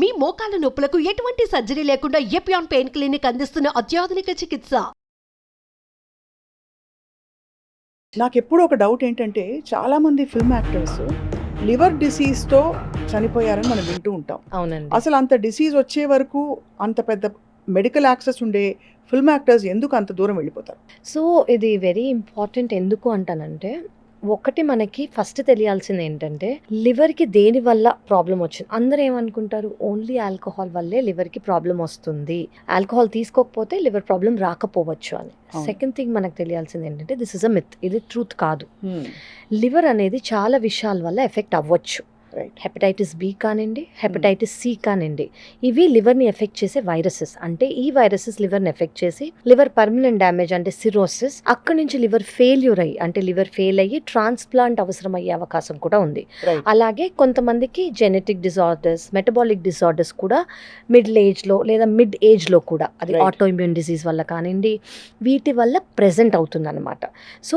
మీ మోకాల నొప్పులకు ఎటువంటి సర్జరీ లేకుండా ఎపియాన్ పెయిన్ క్లినిక్ అందిస్తున్న అత్యాధునిక చికిత్స? నాకు ఎప్పుడు ఒక డౌట్ ఏంటంటే చాలామంది ఫిల్మ్ యాక్టర్స్ లివర్ డిసీజ్తో చనిపోయారని మనం వింటూ ఉంటాం. అవునండి. అసలు అంత డిసీజ్ వచ్చే వరకు అంత పెద్ద మెడికల్ యాక్సెస్ ఉండే ఫిల్మ్ యాక్టర్స్ ఎందుకు అంత దూరం వెళ్ళిపోతారు? సో ఇది వెరీ ఇంపార్టెంట్ ఎందుకు అంటానంటే ఒకటి మనకి ఫస్ట్ తెలియాల్సింది ఏంటంటే లివర్కి దేని వల్ల ప్రాబ్లం వచ్చింది? అందరూ ఏమనుకుంటారు? ఓన్లీ ఆల్కహాల్ వల్లే లివర్కి ప్రాబ్లం వస్తుంది. ఆల్కహాల్ తీసుకోకపోతే లివర్ ప్రాబ్లం రాకపోవచ్చు అని. సెకండ్ థింగ్ మనకు తెలియాల్సింది ఏంటంటే దిస్ ఇస్ అ మిత్ ఇది ట్రూత్ కాదు. లివర్ అనేది చాలా విషయాల వల్ల ఎఫెక్ట్ అవ్వచ్చు. హెపటైటిస్ బి కానివ్వండి హెపటైటిస్ సి కానివ్వండి ఇవి లివర్ని ఎఫెక్ట్ చేసే వైరసెస్. అంటే ఈ వైరసెస్ లివర్ని ఎఫెక్ట్ చేసి లివర్ పర్మనెంట్ డ్యామేజ్ అంటే సిరోసిస్ అక్కడి నుంచి లివర్ ఫెయిల్యూర్ అయ్యి అంటే లివర్ ఫెయిల్ అయ్యి ట్రాన్స్ప్లాంట్ అవసరం అయ్యే అవకాశం కూడా ఉంది. అలాగే కొంతమందికి జెనెటిక్ డిజార్డర్స్ మెటబాలిక్ డిజార్డర్స్ కూడా మిడిల్ ఏజ్లో లేదా మిడ్ ఏజ్లో కూడా అది Right. ఆటో ఇమ్యూన్ డిసీజ్ వల్ల కానివ్వండి వీటి వల్ల ప్రెజెంట్ అవుతుంది అనమాట సో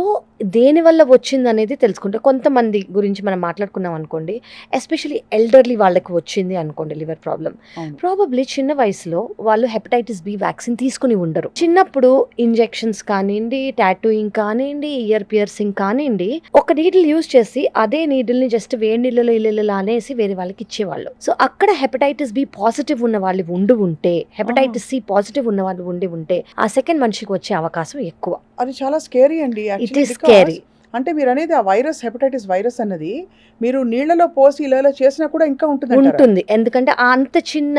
దేని వల్ల వచ్చింది అనేది తెలుసుకుంటే కొంతమంది గురించి మనం మాట్లాడుకున్నాం అనుకోండి ఎస్పెషలీ ఎల్డర్లీ వాళ్ళకి వచ్చింది అనుకోండి లివర్ ప్రాబ్లం. ప్రాబబ్లీ చిన్న వయసులో వాళ్ళు హెపటైటిస్ బి వ్యాక్సిన్ తీసుకుని ఉండరు. చిన్నప్పుడు ఇంజెక్షన్స్ కానివ్వండి టాటూయింగ్ కానివ్వండి ఇయర్ పియర్సింగ్ కానివ్వండి ఒక నీడిల్ యూజ్ చేసి అదే నీడిల్ని జస్ట్ వేడి నీళ్ళలో ఇల్లు అనేసి వేరే వాళ్ళకి ఇచ్చేవాళ్ళు. సో అక్కడ హెపటైటిస్ బి పాజిటివ్ ఉన్న వాళ్ళు ఉండి ఉంటే హెపటైటిస్ సి పాజిటివ్ ఉన్న వాళ్ళు ఉండి ఉంటే ఆ సెకండ్ మనిషికి వచ్చే అవకాశం ఎక్కువ. అది చాలా స్కేరీ అండి ఇట్ ఈస్ స్కేరీ అంటే మీరు అనేది ఆ వైరస్ హెపటైటిస్ వైరస్ అన్నది మీరు నీళ్ళలో పోసి ఇలా చేసినా కూడా ఇంకా ఉంటుంది ఉంటుంది. ఎందుకంటే ఆ అంత చిన్న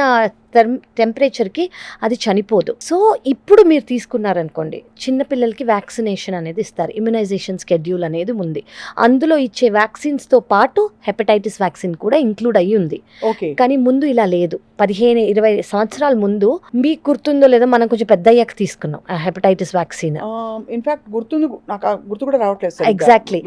టెంపరేచర్కి అది చనిపోదు. సో ఇప్పుడు మీరు తీసుకున్నారనుకోండి చిన్న పిల్లలకి వ్యాక్సినేషన్ అనేది ఇస్తారు. ఇమ్యునైజేషన్ స్కెడ్యూల్ అనేది ఉంది. అందులో ఇచ్చే వ్యాక్సిన్స్తో పాటు హెపటైటిస్ వ్యాక్సిన్ కూడా ఇంక్లూడ్ అయ్యి ఉంది. ఓకే. కానీ ముందు ఇలా లేదు. పదిహేను ఇరవై సంవత్సరాల ముందు మీకు గుర్తుందో లేదో మనం కొంచెం పెద్ద అయ్యాక తీసుకున్నాం ఆ హెపటైటిస్ వ్యాక్సిన్. ఇన్ఫాక్ట్ గుర్తుంది నాకు గుర్తు కూడా రావట్లేదు.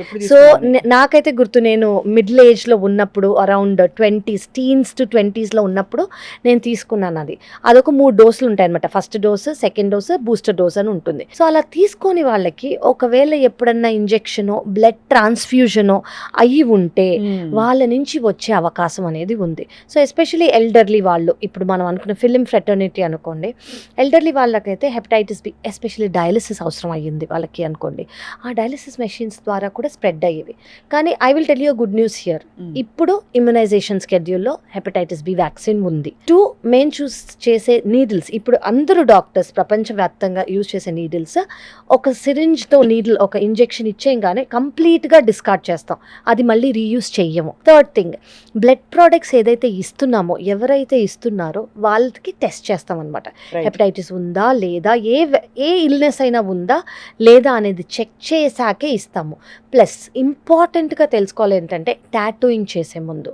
ఎప్పుడు సో నాకైతే గుర్తు నేను మిడిల్ ఏజ్లో ఉన్నప్పుడు అరౌండ్ ట్వంటీస్ టీన్స్ టు ట్వంటీస్లో ఉన్నప్పుడు నేను తీసుకున్నాను అది. అదొక మూడు డోసులు ఉంటాయి అనమాట first dose second dose booster dose అని ఉంటుంది. సో అలా తీసుకొని వాళ్ళకి ఒకవేళ ఎప్పుడన్నా ఇంజెక్షనో బ్లడ్ ట్రాన్స్ఫ్యూజనో అయ్యి ఉంటే. వాళ్ళ నుంచి వచ్చే అవకాశం అనేది ఉంది. సో ఎస్పెషలీ ఎల్డర్లీ వాళ్ళు ఇప్పుడు మనం అనుకున్న ఫిలిం ఫ్రెటర్నిటీ అనుకోండి ఎల్డర్లీ వాళ్ళకైతే హెపటైటిస్ బి ఎస్పెషల్లీ డయాలిసిస్ అవసరం అయ్యింది వాళ్ళకి అనుకోండి. ఆ డయాలిసిస్ మెషిన్స్ ద్వారా కూడా స్ప్రెడ్ అయ్యేవి. కానీ I will tell you good news here. ఇప్పుడు ఇమ్యునైజేషన్ స్కెడ్యూల్లో హెపటైటిస్ బి వ్యాక్సిన్ ఉంది. టూ మెయిన్ చూస్ చేసే నీడిల్స్? ఇప్పుడు అందరూ డాక్టర్స్ ప్రపంచవ్యాప్తంగా యూజ్ చేసే నీడిల్స్. ఒక సిరింజ్తో నీడిల్ ఒక ఇంజెక్షన్ ఇచ్చేయంగానే కంప్లీట్గా డిస్కార్డ్ చేస్తాం. అది మళ్ళీ రీయూస్ చెయ్యము. థర్డ్ థింగ్ బ్లడ్ ప్రోడక్ట్స్ ఏదైతే ఇస్తున్నామో ఎవరైతే ఇస్తున్నారో వాళ్ళకి టెస్ట్ చేస్తాం అనమాట. హెపటైటిస్ ఉందా లేదా ఏ ఏ ఇల్నెస్ అయినా ఉందా లేదా అనేది చెక్ చేశాకే ఇస్తాము. ప్లస్ ఇంపార్టెంట్గా తెలుసుకోవాలి ఏంటంటే టాటూయింగ్ చేసే ముందు.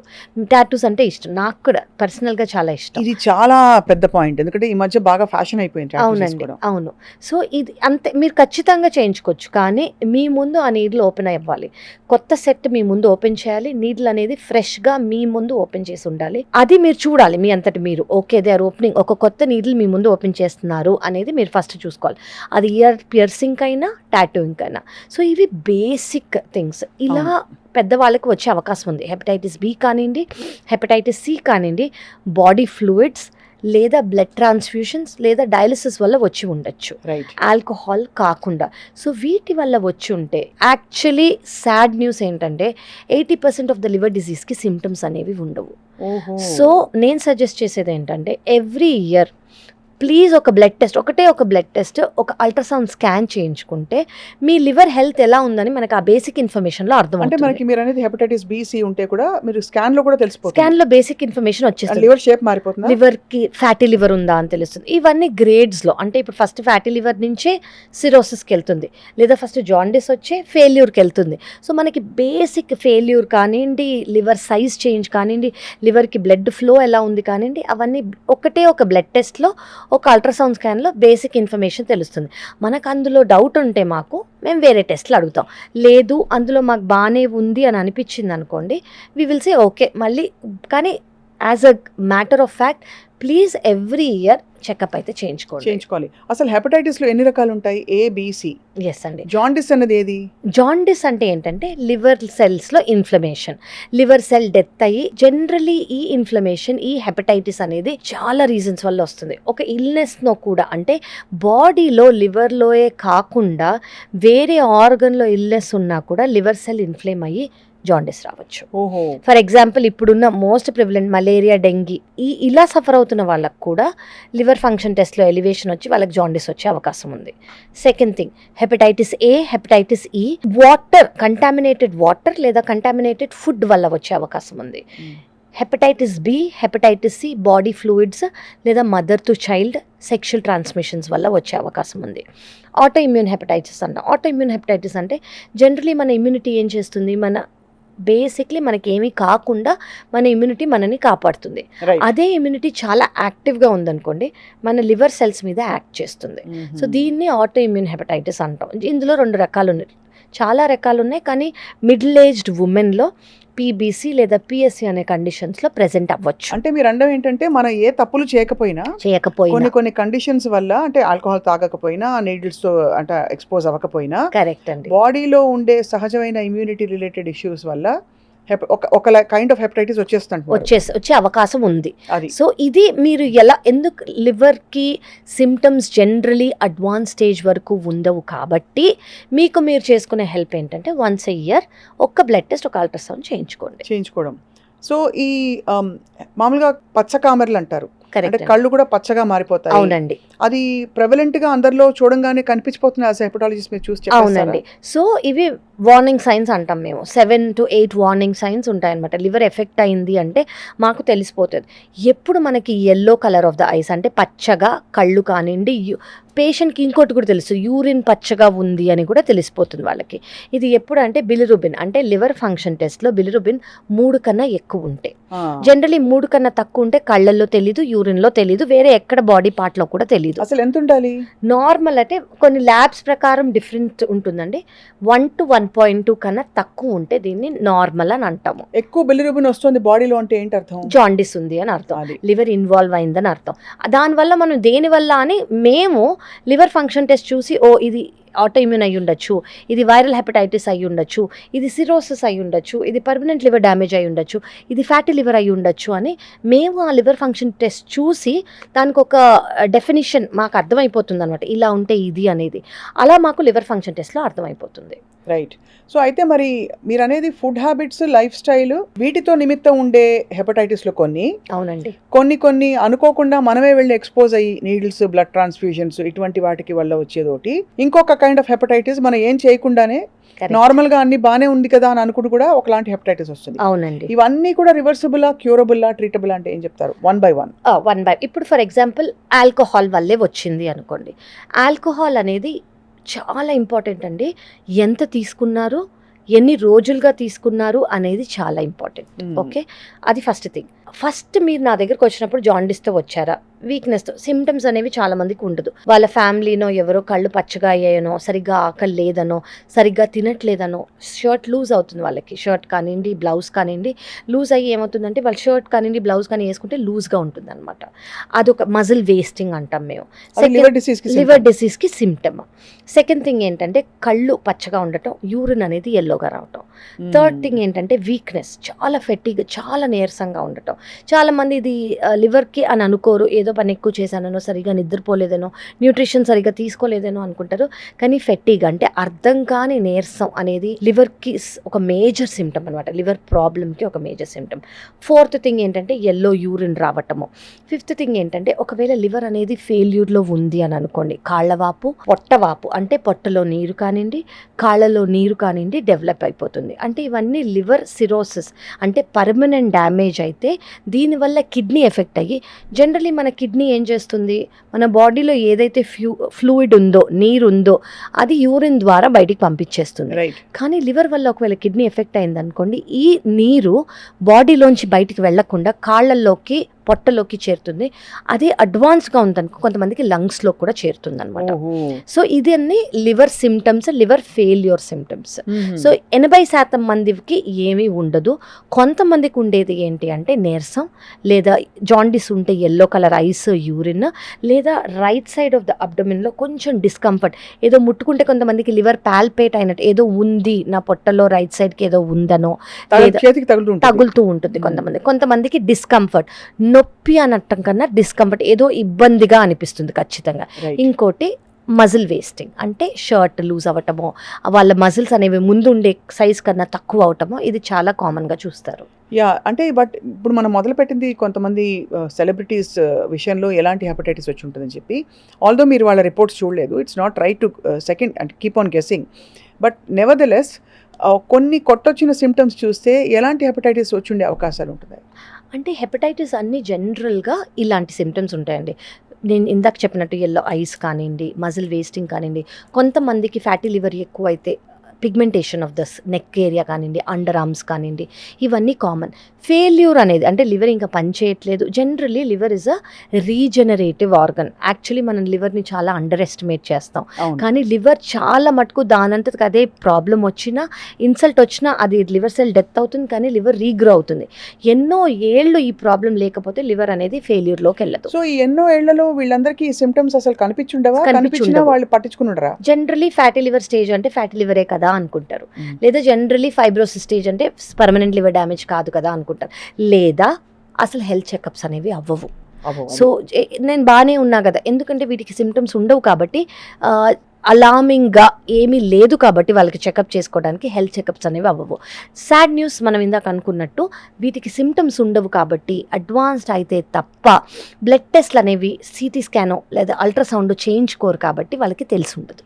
టాటూస్ అంటే ఇష్టం. నాకు కూడా పర్సనల్గా చాలా ఇష్టం. ఇది చాలా పెద్ద పాయింట్. ఎందుకంటే ఈ మధ్య బాగా ఫ్యాషన్ అయిపోయింది అవునండి. అవును. సో ఇది అంతే మీరు ఖచ్చితంగా చేయించుకోవచ్చు. కానీ మీ ముందు ఆ నీడిల్ ఓపెన్ అవ్వాలి. కొత్త సెట్ మీ ముందు ఓపెన్ చేయాలి. నీడిల్ అనేది ఫ్రెష్గా మీ ముందు ఓపెన్ చేసి ఉండాలి. అది మీరు చూడాలి మీ అంతటి మీరు. Okay they are opening. ఒక కొత్త నీడిల్ మీ ముందు ఓపెన్ చేస్తున్నారు అనేది మీరు ఫస్ట్ చూసుకోవాలి. అది ఇయర్ పియర్సింగ్ అయినా టాటూయింగ్ అయినా సో ఇవి బేసిక్ థింగ్స్ ఇలా పెద్దవాళ్ళకి వచ్చే అవకాశం ఉంది. హెపటైటిస్ బి కానివ్వండి హెపటైటిస్ సి కానివ్వండి బాడీ ఫ్లూయిడ్స్ లేదా బ్లడ్ ట్రాన్స్ఫ్యూషన్స్ లేదా డయాలిసిస్ వల్ల వచ్చి ఉండొచ్చు. ఆల్కహాల్ కాకుండా. సో వీటి వల్ల వచ్చి ఉంటే యాక్చువల్లీ సాడ్ న్యూస్ ఏంటంటే eighty percent of the liver డిసీజ్కి symptoms అనేవి ఉండవు. సో నేను సజెస్ట్ చేసేది ఏంటంటే ఎవ్రీ ఇయర్ ప్లీజ్ ఒక బ్లడ్ టెస్ట్ ఒకటే ఒక బ్లడ్ టెస్ట్ ఒక అల్ట్రాసౌండ్ స్కాన్ చేయించుకుంటే మీ లివర్ హెల్త్ ఎలా ఉందని మనకు ఆ బేసిక్ ఇన్ఫర్మేషన్లో అర్థం అంటే మనకి మీరు అనేది హెపటైటిస్ బిసి ఉంటే కూడా మీరు స్కాన్లో కూడా తెలిసిపోతుంది. స్కాన్లో బేసిక్ ఇన్ఫర్మేషన్ వచ్చేస్తుంది. లివర్ షేప్ మారిపోతుందా? లివర్కి ఫ్యాటీ లివర్ ఉందా అని తెలుస్తుంది. ఇవన్నీ గ్రేడ్స్లో అంటే ఇప్పుడు ఫస్ట్ ఫ్యాటీ లివర్ నుంచే సిరోసిస్కి వెళ్తుంది లేదా ఫస్ట్ జాండిస్ వచ్చే ఫెయిల్యూర్కి వెళ్తుంది. సో మనకి బేసిక్ ఫెయిల్యూర్ కానివ్వండి లివర్ సైజ్ చేంజ్ కానివ్వండి లివర్కి బ్లడ్ ఫ్లో ఎలా ఉంది కానివ్వండి అవన్నీ ఒకటే ఒక బ్లడ్ టెస్ట్లో ఒక అల్ట్రాసౌండ్ స్కాన్లో బేసిక్ ఇన్ఫర్మేషన్ తెలుస్తుంది. మనకు అందులో డౌట్ ఉంటే మాకు మేము వేరే టెస్ట్లు అడుగుతాం. లేదు అందులో మాకు బాగానే ఉంది అని అనిపించింది అనుకోండి వి విల్ సే ఓకే మళ్ళీ కానీ as a matter of fact please every year checkup అయితే చేయించుకోండి. చేయించుకోవాలి. అసలు హెపటైటిస్లో ఎన్ని రకాలు ఉంటాయి ఏ బిసి ఎస్ అండి. జాండిస్ అనేది ఏది? జాండిస్ అంటే ఏంటంటే లివర్ సెల్స్లో ఇన్ఫ్లమేషన్. లివర్ సెల్ డెత్ అయ్యి జనరలీ ఈ ఇన్ఫ్లమేషన్ ఈ హెపటైటిస్ అనేది చాలా రీజన్స్ వల్ల వస్తుంది. ఒక ఇల్నెస్లో కూడా అంటే బాడీలో లివర్లోయే కాకుండా వేరే ఆర్గన్లో ఇల్నెస్ ఉన్నా కూడా లివర్ సెల్ ఇన్ఫ్లేమ్ అయ్యి జాండిస్ రావచ్చు. ఓహో. ఫర్ ఎగ్జాంపుల్ ఇప్పుడున్న మోస్ట్ ప్రివిలెంట్ మలేరియా డెంగీ ఈ ఇలా సఫర్ అవుతున్న వాళ్ళకు కూడా లివర్ ఫంక్షన్ టెస్ట్లో ఎలివేషన్ వచ్చి వాళ్ళకి జాండిస్ వచ్చే అవకాశం ఉంది. Second thing hepatitis A hepatitis E water contaminated water లేదా కంటామినేటెడ్ ఫుడ్ వల్ల వచ్చే అవకాశం ఉంది. Hepatitis B hepatitis C body fluids లేదా mother to child sexual transmissions వల్ల వచ్చే అవకాశం ఉంది. ఆటో ఇమ్యూన్ హెపటైటిస్ అంట ఆటో ఇమ్యూన్ హెపటైటిస్ అంటే జనరలీ మన ఇమ్యూనిటీ ఏం చేస్తుంది? మన బేసిక్లీ మనకి ఏమీ కాకుండా మన ఇమ్యూనిటీ మనని కాపాడుతుంది. అదే ఇమ్యూనిటీ చాలా యాక్టివ్గా ఉందనుకోండి మన లివర్ సెల్స్ మీద యాక్ట్ చేస్తుంది. సో దీన్ని ఆటో ఇమ్యూన్ హెపటైటిస్ అంటాం. ఇందులో రెండు రకాలు ఉన్నాయి చాలా రకాలు ఉన్నాయి కానీ మిడిల్ ఏజ్డ్ ఉమెన్లో పీబీసీ లేదా పిఎస్సి అనే కండిషన్స్లో ప్రెజెంట్ అవ్వచ్చు. అంటే మీరు అండం ఏంటంటే మనం ఏ తప్పులు చేయకపోయినా కొన్ని చేయకపోయినా. కొన్ని కండిషన్స్ వల్ల అంటే ఆల్కహాల్ తాగకపోయినా నీడిల్స్తో అంటే ఎక్స్పోజ్ అవ్వకపోయినా కరెక్ట్ అండి. బాడీలో ఉండే సహజమైన ఇమ్యూనిటీ రిలేటెడ్ ఇష్యూస్ వల్ల ఒక ఒక కైండ్ ఆఫ్ హెపటైటిస్ వచ్చేస్తుంది వచ్చే వచ్చే అవకాశం ఉంది. అది. సో ఇది మీరు ఎలా ఎందుకు లివర్కి సిమ్టమ్స్ జనరలీ అడ్వాన్స్ స్టేజ్ వరకు ఉండవు కాబట్టి మీకు మీరు చేసుకునే హెల్ప్ ఏంటంటే వన్స్ ఎ ఇయర్ ఒక్క బ్లడ్ టెస్ట్ ఒక అల్ట్రాసౌండ్ చేయించుకోండి. చేయించుకోవడం. సో ఈ ఆమ్, మామూలుగా పచ్చ కామెర్లు అంటారు. అంటే కరెక్ట్ కళ్ళు కూడా పచ్చగా మారిపోతాయి. అవునండి. అది ప్రెవలెంట్గా అందరిలో చూడంగానే కనిపించిపోతుంది యాజ్ హెపటాలజిస్ట్ మీరు చూసి అవునండి. సో ఇవి వార్నింగ్ సైన్స్ అంటాం మేము. Seven to eight warning signs ఉంటాయన్నమాట. లివర్ ఎఫెక్ట్ అయింది అంటే మాకు తెలిసిపోతుంది. ఎప్పుడు మనకి yellow colour of the eyes అంటే పచ్చగా కళ్ళు కానివ్వండి పేషెంట్కి ఇంకోటి కూడా తెలుసు. యూరిన్ పచ్చగా ఉంది అని కూడా తెలిసిపోతుంది వాళ్ళకి. ఇది ఎప్పుడు అంటే బిలిరుబిన్ అంటే లివర్ ఫంక్షన్ టెస్ట్లో బిలిరుబిన్ మూడు కన్నా ఎక్కువ ఉంటాయి జనరలీ మూడు కన్నా తక్కువ ఉంటే కళ్ళల్లో తెలీదు యూరిన్లో తెలీదు వేరే ఎక్కడ బాడీ పార్ట్లో కూడా తెలీదు. అసలు ఎంత ఉండాలి నార్మల్ అంటే కొన్ని ల్యాబ్స్ ప్రకారం డిఫరెంట్ ఉంటుందండి. One to one point two కన్నా తక్కువ ఉంటే దీన్ని నార్మల్ అని అంటాము. ఎక్కువ బిలిరుబిన్ వస్తుంది బాడీలో అంటే ఏంటి అర్థం? జాండిస్ ఉంది అని అర్థం. అది. లివర్ ఇన్వాల్వ్ అయిందని అర్థం. దానివల్ల మనం దేనివల్ల అని మేము లివర్ ఫంక్షన్ టెస్ట్ చూసి ఓ ఇది ఆటోఇమ్యూన్ అయి ఉండొచ్చు ఇది వైరల్ హెపటైటిస్ అయి ఉండొచ్చు ఇది సిరోసిస్ అయి ఉండొచ్చు ఇది పర్మనెంట్ లివర్ డ్యామేజ్ అయి ఉండొచ్చు ఇది ఫ్యాటీ లివర్ అయి ఉండొచ్చు అని మేము ఆ లివర్ ఫంక్షన్ టెస్ట్ చూసి దానికి ఒక డెఫినిషన్ మాకు అర్థమైపోతుంది అనమాట ఇలా ఉంటే ఇది అనేది. అలా మాకు లివర్ ఫంక్షన్ టెస్ట్లో అర్థమైపోతుంది. రైట్ సో అయితే మరి మీరు అనేది ఫుడ్ హ్యాబిట్స్ లైఫ్ స్టైల్ వీటితో నిమిత్తం ఉండే హెపటైటిస్లో కొన్ని. అవునండి. కొన్ని కొన్ని అనుకోకుండా మనమే వెళ్ళి ఎక్స్పోజ్ అయ్యి నీడిల్స్ బ్లడ్ ట్రాన్స్ఫ్యూజన్స్ ఇటువంటి వాటికి వల్ల వచ్చేదోటి. ఇంకొక కైండ్ ఆఫ్ హెపటైటిస్ మనం ఏం చేయకుండానే. నార్మల్గా అన్ని బానే ఉంది కదా అని అనుకుంటూ కూడా ఒకలాంటి హెపటైటిస్ వస్తుంది. అవునండి. ఇవన్నీ కూడా రివర్సిబులా క్యూరబుల్లా ట్రీటబుల్ అంటే ఏం చెప్తారు? One by one one by ఇప్పుడు ఫర్ ఎగ్జాంపుల్ ఆల్కహాల్ వల్లే వచ్చింది అనుకోండి. ఆల్కహాల్ అనేది చాలా ఇంపార్టెంట్ అండి. ఎంత తీసుకున్నారు ఎన్ని రోజులుగా తీసుకున్నారు అనేది చాలా ఇంపార్టెంట్. ఓకే? అది ఫస్ట్ థింగ్. ఫస్ట్ మీరు నా దగ్గరకు వచ్చినప్పుడు జాండిస్తో వచ్చారా? వీక్నెస్తో సిమ్టమ్స్ అనేవి చాలా మందికి ఉండదు. వాళ్ళ ఫ్యామిలీనో ఎవరో కళ్ళు పచ్చగా అయ్యాయనో సరిగ్గా ఆకలి లేదనో సరిగ్గా తినట్లేదనో షర్ట్ లూజ్ అవుతుంది వాళ్ళకి. షర్ట్ కానివ్వండి బ్లౌజ్ కానివ్వండి లూజ్ అయ్యి ఏమవుతుందంటే వాళ్ళు షర్ట్ కానివ్వండి బ్లౌజ్ కానీ వేసుకుంటే లూజ్గా ఉంటుంది అనమాట అదొక మజిల్ వేస్టింగ్ అంటాం మేము. లివర్ డిసీజ్కి లివర్ డిసీజ్కి సిమ్టమ్ సెకండ్ థింగ్ ఏంటంటే కళ్ళు పచ్చగా ఉండటం యూరిన్ అనేది ఎల్లోగా రావటం. Hmm. థర్డ్ థింగ్ ఏంటంటే వీక్నెస్ చాలా ఫెట్టిగా చాలా నీరసంగా ఉండటం. చాలా మంది ఇది లివర్కి అని అనుకోరు ఏదో పని ఎక్కువ చేశానో సరిగా నిద్రపోలేదనో న్యూట్రిషన్ సరిగా తీసుకోలేదనో అనుకుంటారు. కానీ ఫెట్టిగా అంటే అర్థం కాని నీరసం అనేది లివర్కి ఒక మేజర్ సిమ్టమ్ అనమాట లివర్ ప్రాబ్లమ్కి ఒక మేజర్ సిమ్టమ్ ఫోర్త్ థింగ్ ఏంటంటే ఎల్లో యూరిన్ రావటము. ఫిఫ్త్ థింగ్ ఏంటంటే ఒకవేళ లివర్ అనేది ఫెయిల్యూర్లో ఉంది అని అనుకోండి కాళ్ళవాపు పొట్టవాపు అంటే పొట్టలో నీరు కానివ్వండి కాళ్ళలో నీరు కానివ్వండి డెవలప్ అయిపోతుంది. అంటే ఇవన్నీ లివర్ సిరోసిస్ అంటే పర్మనెంట్ డ్యామేజ్ అయితే దీనివల్ల కిడ్నీ ఎఫెక్ట్ అయ్యి జనరలీ మన కిడ్నీ ఏం చేస్తుంది? మన బాడీలో ఏదైతే ఫ్యూ ఫ్లూయిడ్ ఉందో నీరు ఉందో అది యూరిన్ ద్వారా బయటికి పంపించేస్తుంది. కానీ లివర్ వల్ల ఒకవేళ కిడ్నీ ఎఫెక్ట్ అయింది అనుకోండి ఈ నీరు బాడీలోంచి బయటికి వెళ్ళకుండా కాళ్ళల్లోకి పొట్టలోకి చేరుతుంది. అదే అడ్వాన్స్గా ఉందనుకో కొంతమందికి లంగ్స్లో కూడా చేరుతుంది అనమాట. సో ఇది అన్ని liver symptoms liver failure symptoms. So ఎనభై శాతం మందికి ఏమీ ఉండదు. కొంతమందికి ఉండేది ఏంటి అంటే నీరసం లేదా జాండిస్ ఉంటే ఎల్లో కలర్ ఐస్ యూరిన్ లేదా రైట్ సైడ్ ఆఫ్ ద అబ్డమిన్లో కొంచెం డిస్కంఫర్ట్ ఏదో ముట్టుకుంటే కొంతమందికి లివర్ పాల్పేట్ అయినట్టు ఏదో ఉంది నా పొట్టలో రైట్ సైడ్కి ఏదో ఉందనో తగులుతూ ఉంటుంది. కొంతమంది. కొంతమందికి డిస్కంఫర్ట్ నొప్పి అనటం కన్నా డిస్కంఫర్ట్ ఏదో ఇబ్బందిగా అనిపిస్తుంది ఖచ్చితంగా. ఇంకోటి మజిల్ వేస్టింగ్ అంటే షర్ట్ లూజ్ అవ్వటమో వాళ్ళ మజిల్స్ అనేవి ముందు ఉండే సైజ్ కన్నా తక్కువ అవటమో ఇది చాలా కామన్గా చూస్తారు. యా అంటే బట్ ఇప్పుడు మనం మొదలు పెట్టింది కొంతమంది సెలబ్రిటీస్ విషయంలో ఎలాంటి హెపటైటిస్ వచ్చి ఉంటుందని చెప్పి ఆల్దో మీరు వాళ్ళ రిపోర్ట్స్ చూడలేదు it's not right to second అంటే keep on guessing but nevertheless కొన్ని కొట్టొచ్చిన సిమ్టమ్స్ చూస్తే ఎలాంటి హెపటైటిస్ వచ్చి ఉండే అవకాశాలు ఉంటున్నాయి? అంటే హెపటైటిస్ అన్ని జనరల్గా ఇలాంటి సిమ్టమ్స్ ఉంటాయండి. నేను ఇందాక చెప్పినట్టు ఎల్లో ఐస్ కానివ్వండి మజిల్ వేస్టింగ్ కానివ్వండి కొంతమందికి ఫ్యాటీ లివర్ ఎక్కువ అయితే pigmentation of this neck area కానివ్వండి అండర్ ఆర్మ్స్ కానివ్వండి ఇవన్నీ కామన్ ఫెయిల్యూర్ అనేది అంటే లివర్ ఇంకా పనిచేయట్లేదు. Generally liver is a regenerative organ actually మనం లివర్ని చాలా అండర్ ఎస్టిమేట్ చేస్తాం కానీ లివర్ చాలా మటుకు దానంతటికి అదే ప్రాబ్లం వచ్చినా ఇన్సల్ట్ వచ్చినా అది లివర్ సెల్ డెత్ అవుతుంది కానీ లివర్ రీగ్రో అవుతుంది. ఎన్నో ఏళ్ళు ఈ ప్రాబ్లం లేకపోతే లివర్ అనేది ఫెయిల్యూర్లోకి వెళ్ళదు. సో ఈ ఎన్నో ఏళ్ళలో వీళ్ళందరికీ సిమ్టమ్స్ అసలు కనిపించుండవా? కనిపించినా. వాళ్ళు పట్టించుకున్నారా జనరలీ ఫ్యాటీ లివర్ స్టేజ్ అంటే ఫ్యాటీ లివరే కదా? అనుకుంటారు. లేదా జనరలీ ఫైబ్రోసిస్ స్టేజ్ అంటే పర్మనెంట్ లివర్ డ్యామేజ్ కాదు కదా అనుకుంటారు. లేదా అసలు హెల్త్ చెకప్స్ అనేవి అవ్వవు. సో నేను బాగానే ఉన్నా కదా. ఎందుకంటే వీటికి సిమ్టమ్స్ ఉండవు కాబట్టి అలామింగ్గా ఏమీ లేదు కాబట్టి వాళ్ళకి చెకప్ చేసుకోవడానికి హెల్త్ చెకప్స్ అనేవి అవ్వవు. సాడ్ న్యూస్ మనం ఇందాక అనుకున్నట్టు వీటికి సిమ్టమ్స్ ఉండవు కాబట్టి అడ్వాన్స్డ్ అయితే తప్ప బ్లడ్ టెస్ట్లు అనేవి సిటీ స్కానో లేదా అల్ట్రాసౌండ్ చేయించుకోరు కాబట్టి వాళ్ళకి తెలిసి ఉండదు.